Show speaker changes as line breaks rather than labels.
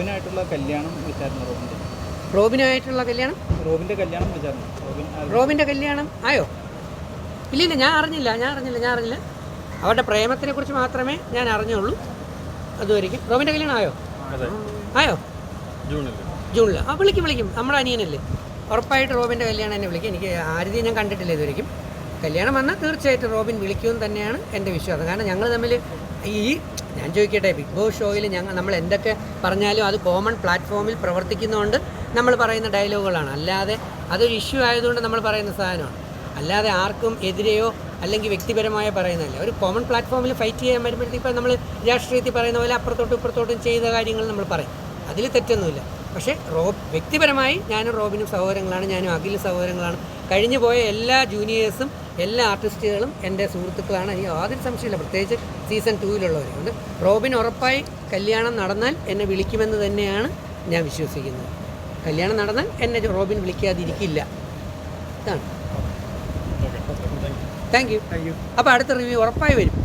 റോബിനായിട്ടുള്ള കല്യാണം വെച്ചായിരുന്നു റോബിന്റെ.
റോബിനായിട്ടുള്ള കല്യാണം?
റോബിന്റെ കല്യാണം വെച്ചായിരുന്നു. റോബിൻ
റോബിന്റെ കല്യാണം ആയോ? ഇല്ലില്ല ഞാൻ അറിഞ്ഞില്ല ഞാൻ അറിഞ്ഞില്ല ഞാൻ അറിഞ്ഞില്ല. അവരുടെ പ്രേമത്തിനെ കുറിച്ച് മാത്രമേ ഞാൻ അറിഞ്ഞുള്ളൂ. അതുവരെയും റോബിന്റെ കല്യാണം ആയോ? ആയോ?
ജൂണിൽ
ജൂണിൽ ആ വിളിക്കും വിളിക്കും. നമ്മുടെ അനിയനല്ലേ? ഉറപ്പായിട്ട് റോബിന്റെ കല്യാണം എന്നെ വിളിക്കും. എനിക്ക് ആരതി ഞാൻ കണ്ടിട്ടില്ല ഇതുവരെയും കല്യാണം വന്നാൽ തീർച്ചയായിട്ടും റോബിൻ വിളിക്കുമെന്ന് തന്നെയാണ് എന്റെ വിശ്വാസം. കാരണം ഞങ്ങൾ തമ്മിൽ ഈ ഞാൻ ചോദിക്കട്ടെ ബിഗ് ബോസ് ഷോയിൽ ഞങ്ങൾ നമ്മൾ എന്തൊക്കെ പറഞ്ഞാലും അത് കോമൺ പ്ലാറ്റ്ഫോമിൽ പ്രവർത്തിക്കുന്നതുകൊണ്ട് നമ്മൾ പറയുന്ന ഡയലോഗുകളാണ് അല്ലാതെ അതൊരു ഇഷ്യൂ ആയതുകൊണ്ട് നമ്മൾ പറയുന്ന സാധനമാണ്. അല്ലാതെ ആർക്കും എതിരെയോ അല്ലെങ്കിൽ വ്യക്തിപരമായ പറയുന്നതല്ല. ഒരു കോമൺ പ്ലാറ്റ്ഫോമിൽ ഫൈറ്റ് ചെയ്യാൻ വരുമ്പോഴത്തേക്കും നമ്മൾ രാഷ്ട്രീയത്തിൽ പറയുന്ന പോലെ അപ്പുറത്തോട്ടും ഇപ്പുറത്തോട്ടും ചെയ്ത കാര്യങ്ങൾ നമ്മൾ പറയും. അതിൽ തെറ്റൊന്നുമില്ല. പക്ഷേ റോ വ്യക്തിപരമായി ഞാനും റോബിനും സഹോദരങ്ങളാണ് ഞാനും അഖിലും സഹോദരങ്ങളാണ്. കഴിഞ്ഞു പോയ എല്ലാ ജൂനിയേഴ്സും എല്ലാ ആർട്ടിസ്റ്റുകളും എന്റെ സുഹൃത്തുക്കളാണ്. എനിക്ക് യാതൊരു സംശയമില്ല പ്രത്യേകിച്ച് സീസൺ ടൂവിലുള്ളവരുണ്ട് റോബിൻ ഉറപ്പായി കല്യാണം നടന്നാൽ എന്നെ വിളിക്കുമെന്ന് തന്നെയാണ് ഞാൻ വിശ്വസിക്കുന്നത്. കല്യാണം നടന്നാൽ എന്നെ റോബിൻ വിളിക്കാതിരിക്കില്ല. ഇതാണ്. താങ്ക് യു അപ്പോൾ അടുത്ത റിവ്യൂ ഉറപ്പായി വരും.